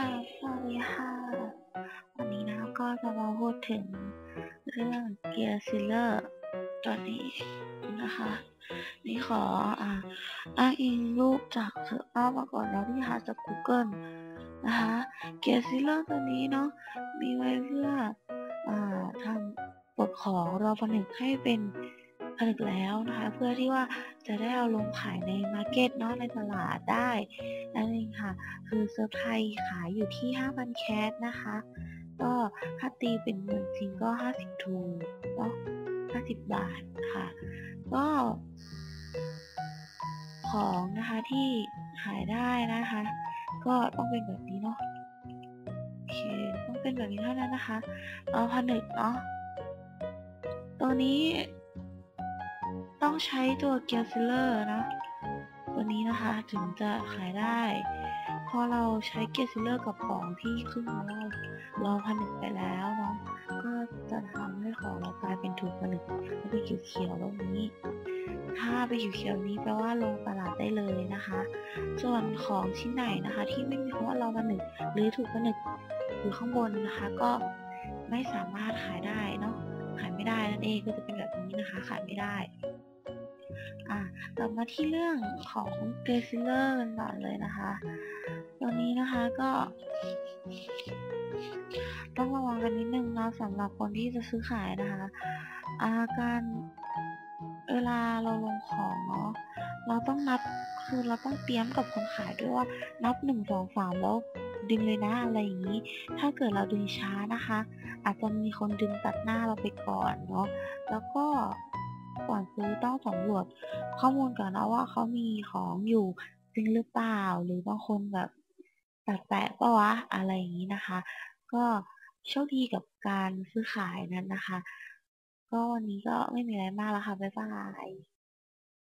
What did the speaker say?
ค่ะสวัสดีค่ะ วันนี้นะก็จะมาพูดถึงเรื่องเกียร์ซิลเลอร์ตัวนี้นะคะ นี่ขออ่าอ้างอิงรูปจากเซอร์เอามาก่อนแล้วที่หาจาก Google นะคะเกียร์ซิลเลอร์ตัวนี้เนาะมีไว้เพื่ออ่าทำปลดของรอผนึกให้เป็น ผนึกแล้วนะคะ เพื่อที่ว่าจะได้เอาลงขายในมาร์เก็ตเนาะในตลาดได้นั่นเองค่ะ คือเซอร์ไพรส์ขายอยู่ที่ 5,000 แคสนะคะ ก็ถ้าตีเป็นเงินจริงก็ 50ทูเนาะ50 บาทค่ะ ก็ของนะคะที่ขายได้นะคะ ก็ต้องเป็นแบบนี้เนาะโอเคต้องเป็นแบบนี้เท่านั้นนะคะ เอาผนึกเนาะตัวนี้ ต้องใช้ตัวเกียร์ซิลเลอร์นะ ตัวนี้นะคะถึงจะขายได้พอเราใช้เกียร์ซิลเลอร์กับของที่ขึ้นมาเราเราผนึกไปแล้วเนาะก็จะทำให้ของเรากลายเป็นถูกผนึกแล้วเป็นเขียวๆตรงนี้ ถ้าไปนเขียวนี้แปลว่าลงตลาดได้เลยนะคะ ส่วนของชิ้นไหนนะคะ ที่ไม่มีคำว่าเราผนึกหรือถูกผนึกอยู่ข้างบนนะคะ ก็ไม่สามารถขายได้เนาะขายไม่ได้นั่นเองก็จะเป็นแบบนี้นะคะ ขายไม่ได้ อะกลับมาที่เรื่องของเกรซิลเลอร์กันก่อนเลยนะคะ ตัวนี้นะคะก็ต้องระวังกันนิดนึงเนาะสำหรับคนที่จะซื้อขายนะคะ อาการเวลาเราลงของเนาะเราต้องนับคือเราต้องเตรียมกับคนขายด้วยว่านับหนึ่งสองสามแล้วดึงเลยนะอะไรอย่างนี้ ถ้าเกิดเราดึงช้านะคะ อาจจะมีคนดึงตัดหน้าเราไปก่อนเนาะแล้วก็ ก่อนซื้อต้องสำรวจข้อมูลก่อนนะว่าเขามีของอยู่จริงหรือเปล่า หรือบางคนแบบตัดแปะปะวะอะไรอย่างนี้นะคะ ก็โชคดีกับการซื้อขายนั้นนะคะ ก็วันนี้ก็ไม่มีอะไรมากแล้วค่ะ บ๊ายบาย